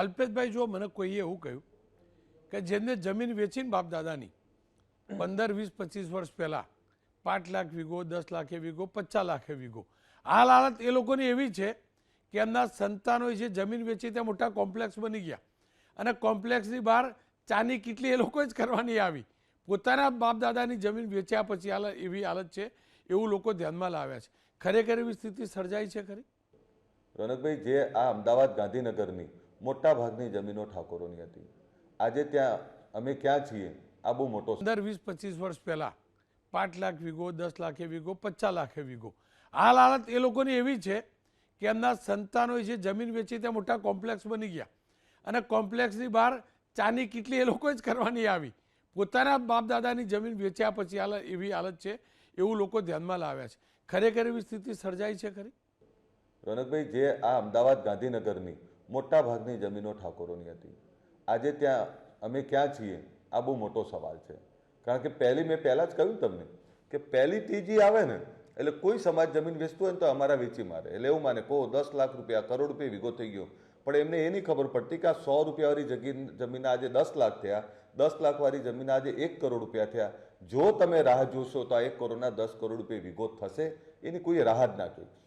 અલ્પેશભાઈ જો મને કોઈએ એવું કહ્યું કે જેમને જમીન વેચીને બાપદાદાની પંદર, વીસ, પચીસ વર્ષ પહેલાં પાંચ લાખ વીઘો, દસ લાખે વીઘો, પચાસ લાખે વીઘો. હાલ હાલત એ લોકોની એવી છે કે એમના સંતાનો છે જમીન વેચી ત્યાં મોટા કોમ્પ્લેક્સ બની ગયા. અને કોમ્પ્લેક્સની બહાર ચાની કેટલી એ લોકોએ જ કરવાની આવી. પોતાના બાપદાદાની જમીન વેચ્યા પછી હાલત એવી હાલત છે, એવું લોકો ધ્યાનમાં લાવ્યા છે. ખરેખર એવી સ્થિતિ સર્જાઈ છે ખરી? રોનકભાઈ, જે આ અમદાવાદ ગાંધીનગરની મોટા ભાગની જમીનો ઠાકોરોની હતી. આજે ત્યાં અમે ક્યાં છીએ આ બહુ મોટો પંદર વીસ પચીસ વર્ષ પહેલાં પાંચ લાખ વીઘો દસ લાખે વીઘો પચાસ લાખે વીઘો. હાલ હાલત એ લોકોની એવી છે કે એમના સંતાનો જે જમીન વેચી ત્યાં મોટા કોમ્પ્લેક્સ બની ગયા. અને કોમ્પ્લેક્સની બહાર ચાની કેટલી એ લોકો જ કરવાની આવી. પોતાના બાપદાદાની જમીન વેચ્યા પછી હાલત એવી હાલત છે એવું લોકો ધ્યાનમાં લાવ્યા છે. ખરેખર એવી સ્થિતિ સર્જાઈ છે ખરી? રોનકભાઈ જે આ અમદાવાદ ગાંધીનગરની મોટા ભાગની જમીનો ઠાકોરોની હતી. આજે ત્યાં અમે ક્યાં છીએ, આ બહુ મોટો સવાલ છે. કારણ કે પહેલી મેં પહેલાં જ કહ્યું તમને કે પહેલી ત્રીજી આવે ને, એટલે કોઈ સમાજ જમીન વેચતું હોય ને તો અમારા વેચી મારે. એટલે એવું માને, કહો દસ લાખ રૂપિયા, કરોડ રૂપિયા વિગો થઈ ગયો. પણ એમને એ નહીં ખબર પડતી કે આ સો રૂપિયાવાળી જગી જમીન આજે દસ લાખ થયા, દસ લાખવાળી જમીન આજે એક કરોડ રૂપિયા થયા. જો તમે રાહ જોશો તો આ એક કરોડના દસ કરોડ રૂપિયા વિગો થશે, એની કોઈ રાહ જ ના જોઈ